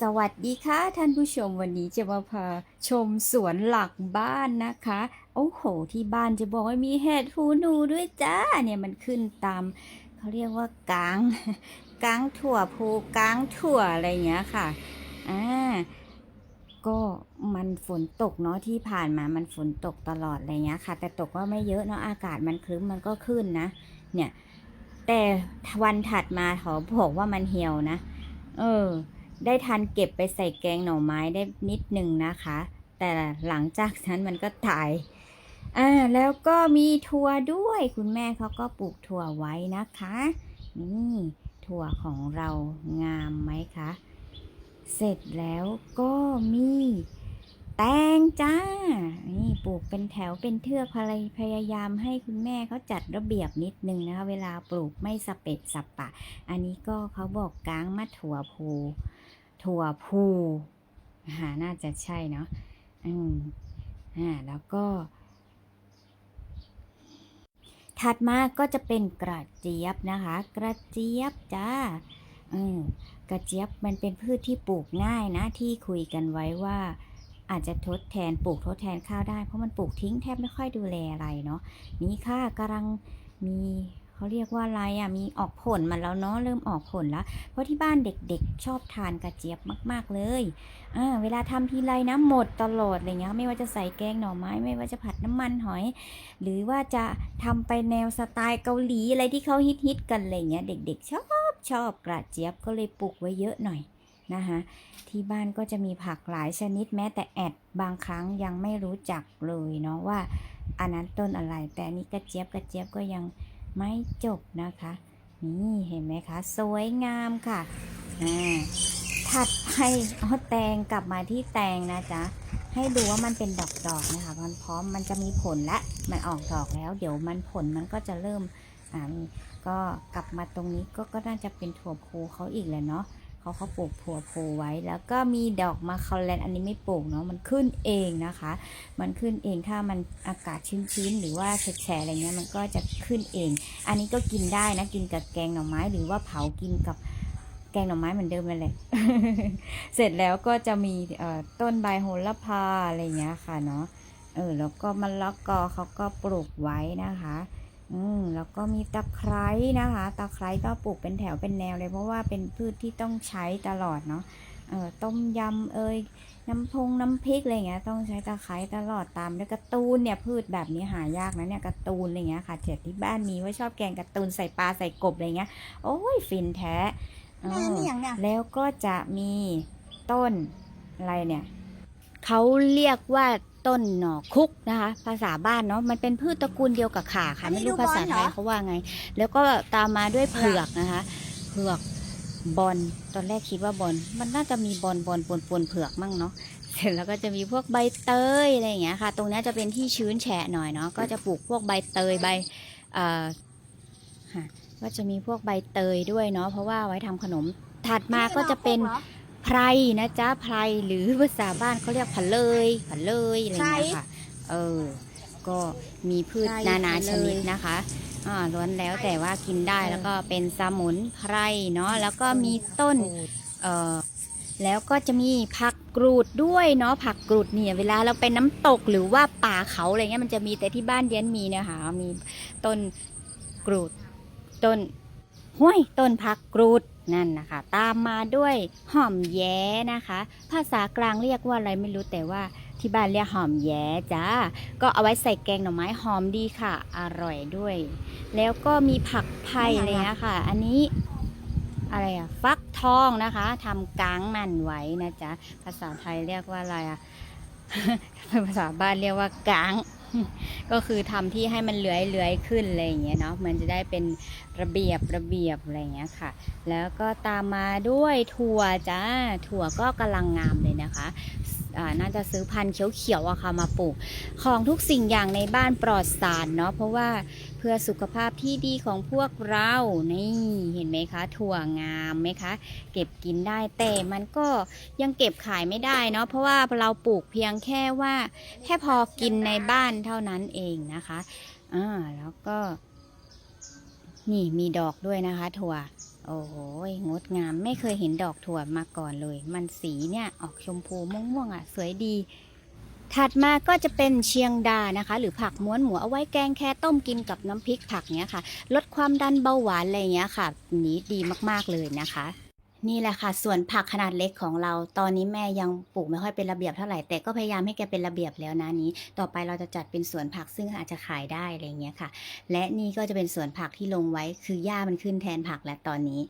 สวัสดีค่ะท่านผู้ชมวันนี้จะมาพาชมสวนหลักบ้านนะคะ โอ้โห ที่บ้านจะบอกว่ามีเห็ดหูหนูด้วยจ้าเนี่ยมันขึ้นตามเขาเรียกว่ากางกางถั่วภูกางถั่วอะไรอย่างเงี้ยค่ะอ่าก็มันฝนตกเนาะที่ผ่านมามันฝนตกตลอดอะไรเงี้ยค่ะ แต่ตกว่าไม่เยอะเนาะอากาศมันครึ้มมันก็ขึ้นนะ เนี่ย แต่วันถัดมาเขาบอกว่ามันเหี่ยวนะ เออ ได้ทันเก็บไปใส่แกงหน่อไม้ได้นิดหนึ่งนะคะ แต่หลังจากนั้นมันก็ตายอ่าแล้วก็มีถั่วด้วย คุณแม่เขาก็ปลูกถั่วไว้นะคะ นี่ถั่วของเรางามไหมคะ เสร็จแล้วก็มีแตงจ้า นี่ปลูกเป็นแถวเป็นเทือกพยายพยายามให้คุณแม่เขาจัดระเบียบนิดนึงนะคะ เวลาปลูกไม่สเปะสับปะ อันนี้ก็เขาบอกกางมะถั่วพู ถั่วพูหาน่าจะใช่เนาะอืมอ่าแล้วก็ ถัดมาก็จะเป็นกระเจี๊ยบนะคะ กระเจี๊ยบจ้าอืมกระเจี๊ยบมันเป็นพืชที่ปลูกง่ายนะ ที่คุยกันไว้ว่า อาจจะทดแทนปลูกทดแทนข้าวได้เพราะมันปลูกทิ้งแทบไม่ค่อยดูแลอะไรเนาะนี่ค่ะกำลังมี เขาเรียกว่าอะไรอะมีออกผลมาแล้วเนาะเริ่มออกผลแล้ว เพราะที่บ้านเด็กๆ ชอบทานกระเจี๊ยบมาก ๆเลยอ่าเวลาทำทีไรนะหมดตลอดอะไรเงี้ยไม่ว่าจะใส่แกงหน่อไม้ ไม่ว่าจะผัดน้ำมันหอย หรือว่าจะทำไปแนวสไตล์เกาหลีอะไรที่เขาฮิตๆกันอะไรเงี้ยเด็ก ๆ ชอบชอบกระเจี๊ยบก็เลยปลูกไว้เยอะหน่อยนะคะที่บ้านก็จะมีผักหลายชนิดแม้แต่แอดบางครั้งยังไม่รู้จักเลยเนาะว่าอันนั้นต้นอะไร แต่นนี้กระเจี๊ยบกระเจี๊ยบก็ยัง ไม่จบนะคะ นี่เห็นไหมคะ สวยงามค่ะอ่าถัดไปเอาแตงกลับมาที่แตงนะจ๊ะให้ดูว่ามันเป็นดอกๆนะคะมันพร้อมมันจะมีผลและมันออกดอกแล้ว เดี๋ยวมันผลมันก็จะเริ่มอ่าก็กลับมาตรงนี้ก็ก็น่าจะเป็นถั่วพูเขาอีกแหละเนาะ เขาเขาปลูกถั่วพูไว้ แล้วก็มีดอกมาคาแลนอันนี้ไม่ปลูกเนาะมันขึ้นเองนะคะ มันขึ้นเองถ้ามันอากาศชื้นๆหรือว่าแฉะๆอะไรเงี้ยมันก็จะขึ้นเอง อันนี้ก็กินได้นะกินกับแกงหน่อไม้หรือว่าเผากินกับแกงหน่อไม้เหมือนเดิมนั่นแหละ เสร็จแล้วก็จะมีต้นใบโหระพาอะไรเงี้ยค่ะเนาะเออแล้วก็มะละกอเขาก็ปลูกไว้นะคะ อืมแล้วก็มีตะไคร้นะคะตะไคร้ก็ปลูกเป็นแถวเป็นแนวเลยเพราะว่าเป็นพืชที่ต้องใช้ตลอดเนาะเออต้มยำเอยน้ำพงน้ำพริกอะไรเงี้ยต้องใช้ตะไคร้ตลอดตามด้วยการ์ตูนเนี่ยพืชแบบนี้หายากนะเนี่ยการ์ตูนอะไรเงี้ยค่ะเจ็ดที่บ้านมีว่าชอบแกงการ์ตูนใส่ปลาใส่กบอะไรเงี้ยโอ้ยฟินแท้เอนั่นออย่างเนี่ยแล้วก็จะมีต้นอะไรเนี่ย เขาเรียกว่าต้นหน่อคุกนะคะ ภาษาบ้านเนาะมันเป็นพืชตระกูลเดียวกับข่าค่ะ ไม่รู้ภาษาไทยเขาว่าไง แล้วก็ตามมาด้วยเผือกนะคะเผือกบอลตอนแรกคิดว่าบอลมันน่าจะมีบอลบอลปนปนๆเผือกมั่งเนาะเสร็จแล้วก็จะมีพวกใบเตยอะไรอย่างเงี้ยค่ะ ตรงเนี้ยจะเป็นที่ชื้นแฉะหน่อยเนาะก็จะปลูกพวกใบเตยใบเอ่อค่ะก็จะมีพวกใบเตยด้วยเนาะเพราะว่าไว้ทำขนมถัดมาก็จะเป็น ไพรนะจ๊ะไพรหรือภาษาบ้านเขาเรียกผันเลยผันเลยอะไรอย่างเงี้ยค่ะ เออ ก็มีพืชไพรนานาผันเลยชนิดนะคะอ่าล้วนแล้วแต่ว่ากินได้แล้วก็เป็นสมุนไพรเนาะแล้วก็มีต้นเอ่อแล้วก็จะมีผักกรูดด้วยเนาะผักกรูดเนี่ยเวลาเราไปน้ำตกหรือว่าป่าเขาอะไรเงี้ยมันจะมีแต่ที่บ้านเดียนมีเนะคะมีต้นกรูดต้น ห้วยต้นผักกรูดนั่นนะคะ ตามมาด้วยหอมแย้นะคะ ภาษากลางเรียกว่าอะไรไม่รู้แต่ว่าที่บ้านเรียกหอมแย้จ้าก็เอาไว้ใส่แกงหน่อไม้หอมดีค่ะ อร่อยด้วย แล้วก็มีผักไผ่อะไรเงี้ยค่ะอันนี้อะไรอะฟักทองนะคะทำก้างมันไว้นะจ๊ะภาษาไทยเรียกว่าอะไรอะ ภาษาบ้านเรียกว่าก้าง ก็คือทำที่ให้มันเลื้อยเลื้อยขึ้นอะไรอย่างเงี้ยเนาะมันจะได้เป็นระเบียบระเบียบอะไรอย่างเงี้ยค่ะ แล้วก็ตามมาด้วยถั่วจ้าถั่วก็กำลังงามเลยนะคะ น่าจะซื้อพันธุ์เขียวๆอะค่ะมาปลูก ของทุกสิ่งอย่างในบ้านปลอดสารเนาะเพราะว่าเพื่อสุขภาพที่ดีของพวกเรานี่เห็นไหมคะ ถั่วงามไหมคะ เก็บกินได้แต่มันก็ยังเก็บขายไม่ได้เนาะเพราะว่าเราปลูกเพียงแค่ว่า แค่พอกินในบ้านเท่านั้นเองนะคะอ่าแล้วก็ นี่มีดอกด้วยนะคะ ถั่ว โอ้โหงดงามไม่เคยเห็นดอกถั่วมาก่อนเลย มันสีเนี่ยออกชมพูม่วงๆอะ สวยดี ถัดมาก็จะเป็นเชียงดานะคะ หรือผักม้วนหมูเอาไว้แกงแค่ต้มกินกับน้ำพริกผักเนี้ยค่ะ ลดความดันเบาหวานอะไรเงี้ยค่ะนี้ดีมากๆเลยนะคะ นี่แหละค่ะ ส่วนผักขนาดเล็กของเรา ตอนนี้แม่ยังปลูกไม่ค่อยเป็นระเบียบเท่าไหร่ แต่ก็พยายามให้แกเป็นระเบียบแล้วนะนี้ ต่อไปเราจะจัดเป็นสวนผักซึ่งอาจจะขายได้อะไรเงี้ยค่ะ และนี่ก็จะเป็นสวนผักที่ลงไว้ คือหญ้ามันขึ้นแทนผักแล้วตอนนี้